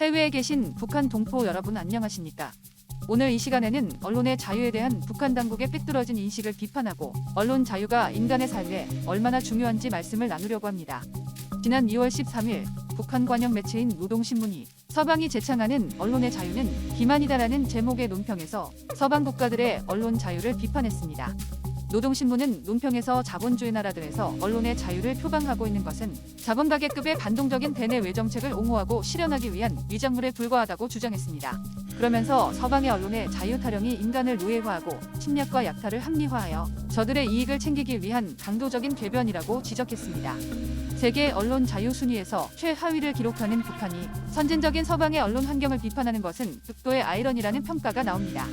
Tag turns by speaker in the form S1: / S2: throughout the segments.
S1: 해외에 계신 북한 동포 여러분 안녕하십니까? 오늘 이 시간에는 언론의 자유에 대한 북한 당국의 삐뚤어진 인식을 비판하고 언론 자유가 인간의 삶에 얼마나 중요한지 말씀을 나누려고 합니다. 지난 2월 13일 북한 관영 매체인 노동신문이 서방이 제창하는 언론의 자유는 기만이다라는 제목의 논평에서 서방 국가들의 언론 자유를 비판했습니다. 노동신문은 논평에서 자본주의 나라들에서 언론의 자유를 표방하고 있는 것은 자본가계급의 반동적인 대내 외 정책을 옹호하고 실현하기 위한 위장물에 불과하다고 주장했습니다. 그러면서 서방의 언론의 자유 타령이 인간을 노예화하고 침략과 약탈을 합리화하여 저들의 이익을 챙기기 위한 강도적인 궤변이라고 지적했습니다. 세계 언론 자유 순위에서 최하위를 기록하는 북한이 선진적인 서방의 언론 환경을 비판하는 것은 극도의 아이러니라는 평가가 나옵니다.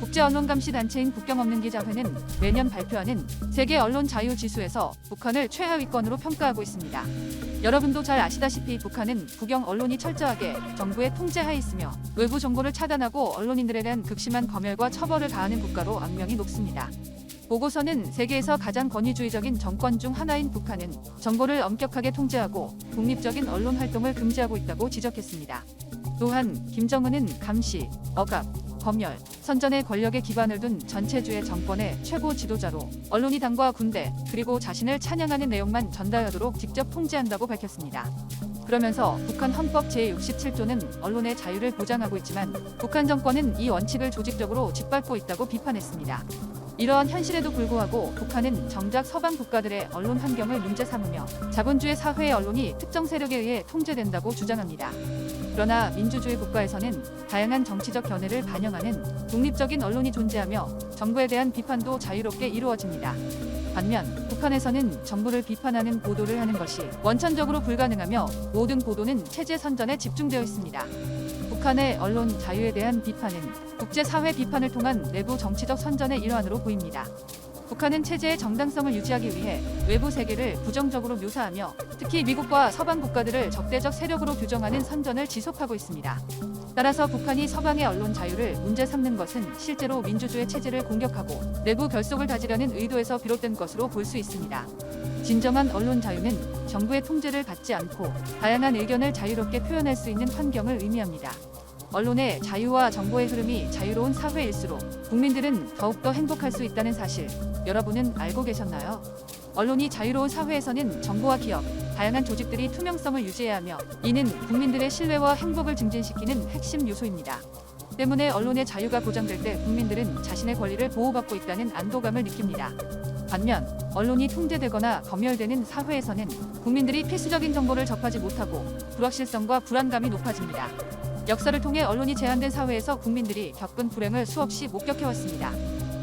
S1: 국제 언론 감시 단체인 국경 없는 기자회는 매년 발표하는 세계 언론 자유 지수에서 북한을 최하위권으로 평가하고 있습니다. 여러분도 잘 아시다시피 북한은 국영 언론이 철저하게 정부의 통제하에 있으며 외부 정보를 차단하고 언론인들에 대한 극심한 검열과 처벌을 가하는 국가로 악명이 높습니다. 보고서는 세계에서 가장 권위주의적인 정권 중 하나인 북한은 정보를 엄격하게 통제하고 독립적인 언론 활동을 금지하고 있다고 지적했습니다. 또한 김정은은 감시, 억압, 검열, 선전의 권력에 기반을 둔 전체주의 정권의 최고 지도자로 언론이 당과 군대 그리고 자신을 찬양하는 내용만 전달하도록 직접 통제한다고 밝혔습니다. 그러면서 북한 헌법 제67조는 언론의 자유를 보장하고 있지만 북한 정권은 이 원칙을 조직적으로 짓밟고 있다고 비판했습니다. 이러한 현실에도 불구하고 북한은 정작 서방 국가들의 언론 환경을 문제 삼으며 자본주의 사회의 언론이 특정 세력에 의해 통제된다고 주장합니다. 그러나 민주주의 국가에서는 다양한 정치적 견해를 반영하는 독립적인 언론이 존재하며 정부에 대한 비판도 자유롭게 이루어집니다. 반면 북한에서는 정부를 비판하는 보도를 하는 것이 원천적으로 불가능하며 모든 보도는 체제 선전에 집중되어 있습니다. 북한의 언론 자유에 대한 비판은 국제사회 비판을 통한 내부 정치적 선전의 일환으로 보입니다. 북한은 체제의 정당성을 유지하기 위해 외부 세계를 부정적으로 묘사하며 특히 미국과 서방 국가들을 적대적 세력으로 규정하는 선전을 지속하고 있습니다. 따라서 북한이 서방의 언론 자유를 문제 삼는 것은 실제로 민주주의 체제를 공격하고 내부 결속을 다지려는 의도에서 비롯된 것으로 볼 수 있습니다. 진정한 언론 자유는 정부의 통제를 받지 않고 다양한 의견을 자유롭게 표현할 수 있는 환경을 의미합니다. 언론의 자유와 정보의 흐름이 자유로운 사회일수록 국민들은 더욱더 행복할 수 있다는 사실 여러분은 알고 계셨나요? 언론이 자유로운 사회에서는 정보와 기업, 다양한 조직들이 투명성을 유지해야 하며 이는 국민들의 신뢰와 행복을 증진시키는 핵심 요소입니다. 때문에 언론의 자유가 보장될 때 국민들은 자신의 권리를 보호받고 있다는 안도감을 느낍니다. 반면 언론이 통제되거나 검열되는 사회에서는 국민들이 필수적인 정보를 접하지 못하고 불확실성과 불안감이 높아집니다. 역사를 통해 언론이 제한된 사회에서 국민들이 겪은 불행을 수없이 목격해왔습니다.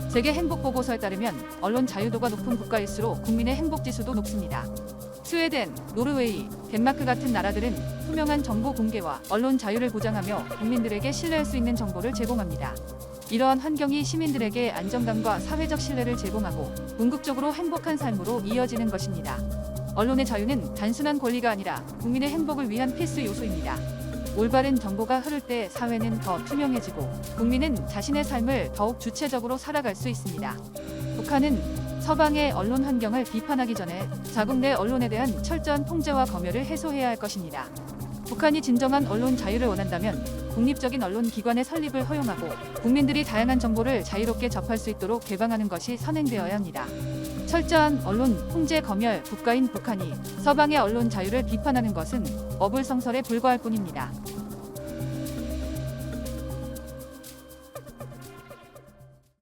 S1: 세계 행복 보고서에 따르면 언론 자유도가 높은 국가일수록 국민의 행복 지수도 높습니다. 스웨덴, 노르웨이, 덴마크 같은 나라들은 투명한 정보 공개와 언론 자유를 보장하며 국민들에게 신뢰할 수 있는 정보를 제공합니다. 이러한 환경이 시민들에게 안정감과 사회적 신뢰를 제공하고 궁극적으로 행복한 삶으로 이어지는 것입니다. 언론의 자유는 단순한 권리가 아니라 국민의 행복을 위한 필수 요소입니다. 올바른 정보가 흐를 때 사회는 더 투명해지고 국민은 자신의 삶을 더욱 주체적으로 살아갈 수 있습니다. 북한은 서방의 언론 환경을 비판하기 전에 자국 내 언론에 대한 철저한 통제와 검열을 해소해야 할 것입니다. 북한이 진정한 언론 자유를 원한다면 국립적인 언론 기관의 설립을 허용하고 국민들이 다양한 정보를 자유롭게 접할 수 있도록 개방하는 것이 선행되어야 합니다. 철저한 언론 통제 검열 국가인 북한이 서방의 언론 자유를 비판하는 것은 어불성설에 불과할 뿐입니다.